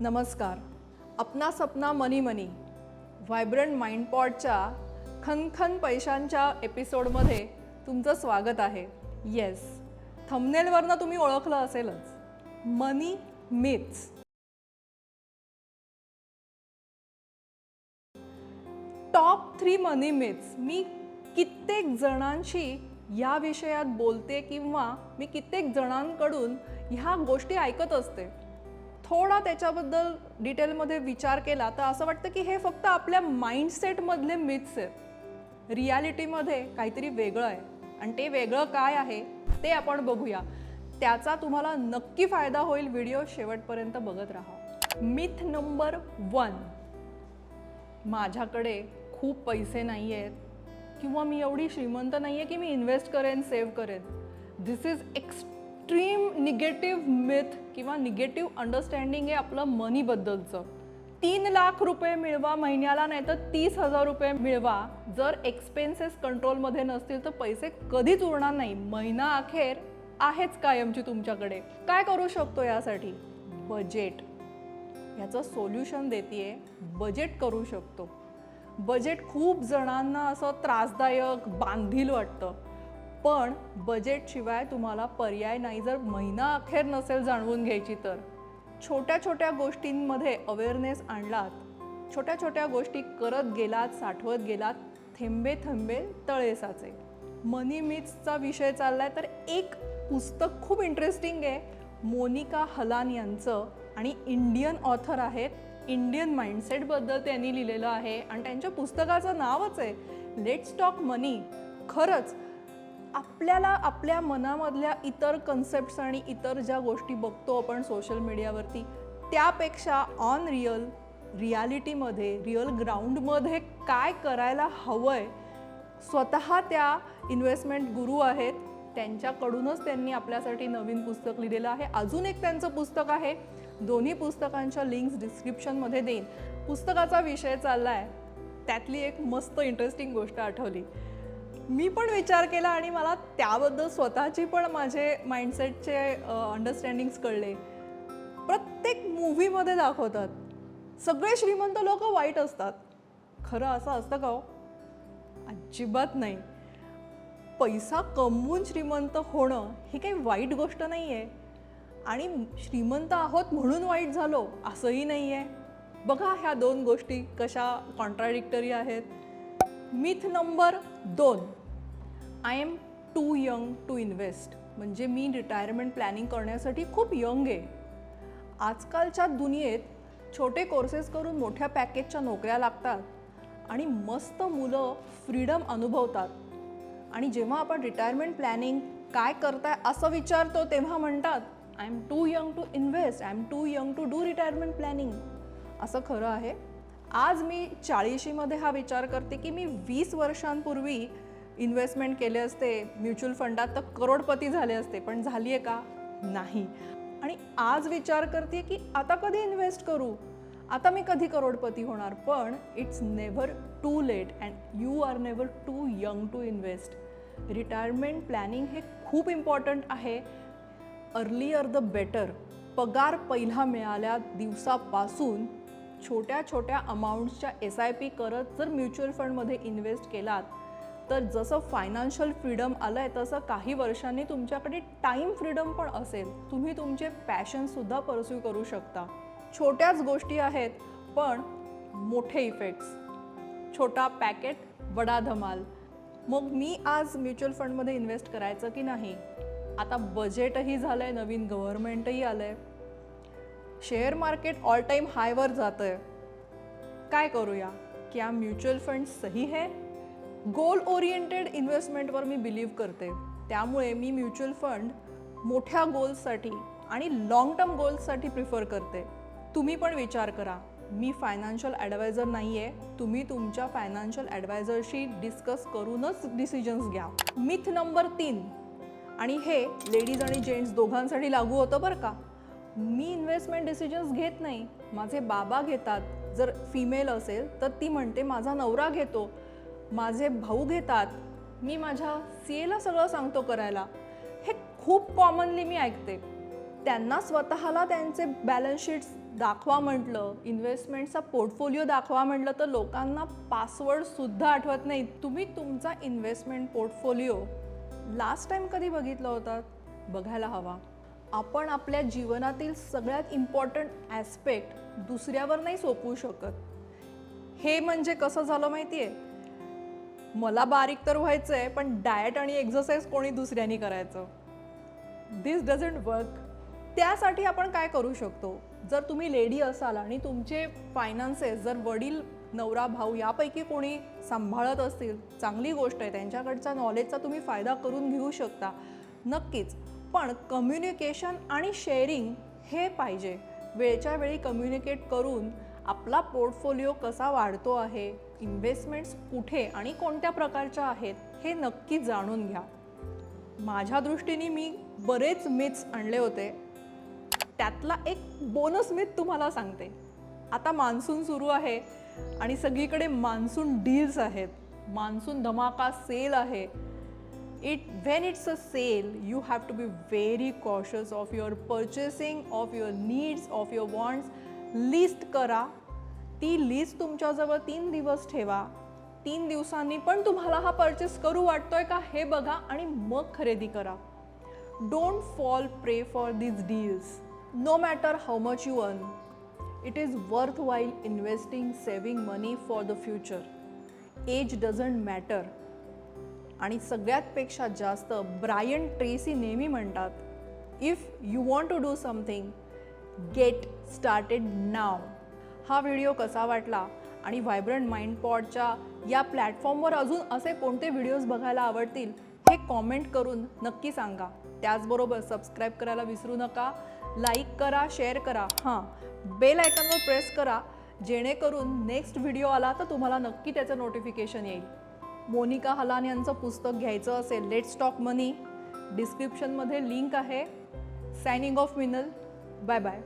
नमस्कार. अपना सपना मनी मनी व्हायब्रंट माइंडपॉडच्या खनखन पैशांच्या एपिसोडमध्ये तुमचं स्वागत आहे. येस थंबनेलवरनं तुम्ही ओळखलं असेलच. Money myths top three money myths मी कित्येक जणांशी या विषयात बोलते किंवा मी कित्येक जणांकडून ह्या गोष्टी ऐकत असते. थोडा त्याच्याबद्दल डिटेलमध्ये विचार केला तर असं वाटतं की हे फक्त आपल्या माइंडसेटमधले मिथ्स आहेत. रियालिटीमध्ये काहीतरी वेगळं आहे. आणि ते वेगळं काय आहे ते आपण बघूया. त्याचा तुम्हाला नक्की फायदा होईल व्हिडिओ शेवटपर्यंत बघत राहा. Myth number one. माझ्याकडे खूप पैसे नाही आहेत. किंवा मी एवढी श्रीमंत नाही आहे की मी इन्व्हेस्ट करेन सेव्ह करेन. This is extreme negative myth किंवा निगेटिव्ह अंडरस्टँडिंग आहे आपलं मनीबद्दलचं तीन लाख रुपये मिळवा महिन्याला नाही तर तीस हजार रुपये मिळवा. जर एक्सपेन्सेस कंट्रोलमध्ये नसतील तर पैसे कधीच उरणार नाही. महिना अखेर आहेच कायमची तुमच्याकडे. काय करू शकतो यासाठी? बजेट ह्याचं सोल्युशन देते बजेट करू शकतो. बजेट खूप जणांना असं त्रासदायक बांधील वाटतं. पण बजेटशिवाय तुम्हाला पर्याय नाही. जर महिना अखेर नसेल जाणवून घ्यायची तर. छोट्या छोट्या गोष्टींमध्ये अवेअरनेस आणलात. छोट्या छोट्या गोष्टी करत गेलात साठवत गेलात थेंबे थेंबे तळे साचे. मनी मिथ्सचा विषय चाललाय तर एक पुस्तक खूप इंटरेस्टिंग आहे. मोनिका हलान यांचं आणि इंडियन ऑथर आहेत. इंडियन माइंडसेटबद्दल त्यांनी लिहिलेलं आहे. आणि त्यांच्या पुस्तकाचं नावच आहे लेट्स टॉक मनी खरंच आपल्याला आपल्या मनामधल्या इतर कन्सेप्ट्स आणि इतर ज्या गोष्टी बघतो आपण सोशल मीडियावरती त्यापेक्षा ऑन रिअल रियालिटीमध्ये रिअल ग्राउंडमध्ये काय करायला हवं आहे स्वतः त्या इन्व्हेस्टमेंट गुरु आहेत. त्यांच्याकडूनच त्यांनी आपल्यासाठी नवीन पुस्तक लिहिलेलं आहे. अजून एक त्यांचं पुस्तक आहे. दोन्ही पुस्तकांच्या लिंक्स डिस्क्रिप्शनमध्ये देईन. पुस्तकाचा विषय चालला आहे त्यातली एक मस्त इंटरेस्टिंग गोष्ट आठवली. मी पण विचार केला आणि मला त्याबद्दल स्वतःची पण माझे माइंडसेटचे अंडरस्टँडिंग्स कळले. प्रत्येक मूव्हीमध्ये दाखवतात. सगळे श्रीमंत लोक वाईट असतात. खरं असं असतं का हो? अजिबात नाही. पैसा कमवून श्रीमंत होणं ही काही वाईट गोष्ट नाही आहे आणि श्रीमंत आहोत म्हणून वाईट झालो असंही नाही आहे बघा ह्या दोन गोष्टी कशा कॉन्ट्राडिक्टरी आहेत. मिथ नंबर दोन. I am too young to invest म्हणजे मी रिटायरमेंट प्लॅनिंग करण्यासाठी खूप यंग आहे. आजकालच्या दुनियेत छोटे कोर्सेस करून मोठ्या पॅकेजच्या नोकऱ्या लागतात आणि मस्त मुलं फ्रीडम अनुभवतात. आणि जेव्हा आपण रिटायरमेंट प्लॅनिंग काय करताय असं विचारतो तेव्हा म्हणतात I am too young to invest I am too young to do retirement planning असं खरं आहे. आज मी चाळीशीमध्ये हा विचार करते की मी वीस वर्षांपूर्वी इन्व्हेस्टमेंट केले असते म्युच्युअल फंडात तर करोडपती झाले असते पण झाली आहे का? नाही. आणि आज विचार करते की आता कधी इन्व्हेस्ट करू? आता मी कधी करोडपती होणार? पण it's never too late and you are never too young to invest retirement planning हे खूप इम्पॉर्टंट आहे. अर्लियर द बेटर पगार पहिला मिळाल्या दिवसापासून छोट्या छोट्या अमाऊंट्सच्या एस आय पी करत जर म्युच्युअल फंडमध्ये इन्व्हेस्ट केलात तर जसं फायनान्शियल फ्रीडम आलं आहे तसं काही वर्षांनी तुमच्याकडे टाईम फ्रीडम पण असेल. तुम्ही तुमचे पॅशनसुद्धा परस्यू करू शकता. छोट्याच गोष्टी आहेत पण मोठे इफेक्ट्स. छोटा पॅकेट बडा धमाल. मग मी आज म्युच्युअल फंडमध्ये इन्व्हेस्ट करायचं की नाही? आता बजेटही झालं आहे नवीन गव्हर्नमेंटही आलं आहे शेअर मार्केट ऑल टाईम हायवर जातं आहे काय करूया? क्या म्युच्युअल फंड सही है? गोल ओरिएंटेड इन्व्हेस्टमेंटवर मी बिलीव्ह करते. त्यामुळे मी म्युच्युअल फंड मोठ्या गोल्ससाठी आणि लाँग टर्म गोल्ससाठी प्रिफर करते. तुम्ही पण विचार करा. मी फायनान्शियल ॲडवायझर नाही आहे तुम्ही तुमच्या फायनान्शियल ॲडवायझरशी डिस्कस करूनच डिसिजन्स घ्या. मिथ नंबर तीन. आणि हे लेडीज आणि जेंट्स दोघांसाठी लागू होतं बरं का? मी इन्व्हेस्टमेंट डिसिजन्स घेत नाही. माझे बाबा घेतात. जर फिमेल असेल तर ती म्हणते माझा नवरा घेतो. माझे भाऊ घेतात. मी माझ्या सी एला सगळं सांगतो करायला. हे खूप कॉमनली मी ऐकते. त्यांना स्वतःला त्यांचे बॅलन्स शीट्स दाखवा म्हटलं इन्व्हेस्टमेंटचा पोर्टफोलिओ दाखवा म्हटलं तर लोकांना पासवर्डसुद्धा आठवत नाही तुम्ही तुमचा इन्व्हेस्टमेंट पोर्टफोलिओ लास्ट टाईम कधी बघितला होता? बघायला हवा. आपण आपल्या जीवनातील सगळ्यात इम्पॉर्टंट ॲस्पेक्ट दुसऱ्यावर नाही सोपवू शकत. हे म्हणजे कसं झालं माहिती आहे मला बारीक तर व्हायचं आहे पण डाएट आणि एक्झरसाईज कोणी दुसऱ्यानी करायचं. दिस डझंट वर्क त्यासाठी आपण काय करू शकतो? जर तुम्ही लेडी असाल आणि तुमचे फायनान्सेस जर वडील नवरा भाऊ यापैकी कोणी सांभाळत असतील चांगली गोष्ट आहे त्यांच्याकडच्या नॉलेजचा तुम्ही फायदा करून घेऊ शकता. नक्कीच. पण कम्युनिकेशन आणि शेअरिंग हे पाहिजे. वेळच्या वेळी कम्युनिकेट करून आपला पोर्टफोलिओ कसा वाढतो आहे इन्व्हेस्टमेंट्स कुठे आणि कोणत्या प्रकारच्या आहेत हे नक्की जाणून घ्या. माझ्या दृष्टीने मी बरेच मिथ्स आणले होते. त्यातला एक बोनस मिथ तुम्हाला सांगते. आता मान्सून सुरू आहे आणि सगळीकडे मान्सून डील्स आहेत. मान्सून धमाका सेल आहे. It when it's a sale you have to be very cautious of your purchasing of your needs of your wants. List करा. ती लिस्ट तुमच्याजवळ तीन दिवस ठेवा. तीन दिवसांनी पण तुम्हाला हा परचेस करू वाटतोय का हे बघा आणि मग खरेदी करा. Don't fall prey for these deals no matter how much you earn it is worthwhile investing saving money for the future age doesn't matter आणि सगळ्यातपेक्षा जास्त ब्रायन ट्रेसी नेहमी म्हणतात if you want to do something get started now हा video कसा वाटला? आणि vibrant mind पॉडच्या या प्लॅटफॉर्मवर अजून असे कोणते व्हिडिओज बघायला आवडतील हे कॉमेंट करून नक्की सांगा. त्याचबरोबर सबस्क्राईब करायला विसरू नका लाईक करा शेअर करा. हां बेल आयकॉनवर प्रेस करा जेणेकरून नेक्स्ट व्हिडिओ आला तर तुम्हाला नक्की त्याचं नोटिफिकेशन येईल. मोनिका हलान यांचं पुस्तक घ्यायचं असेल लेट स्टॉक मनी डिस्क्रिप्शनमध्ये लिंक आहे. Signing off Minal bye bye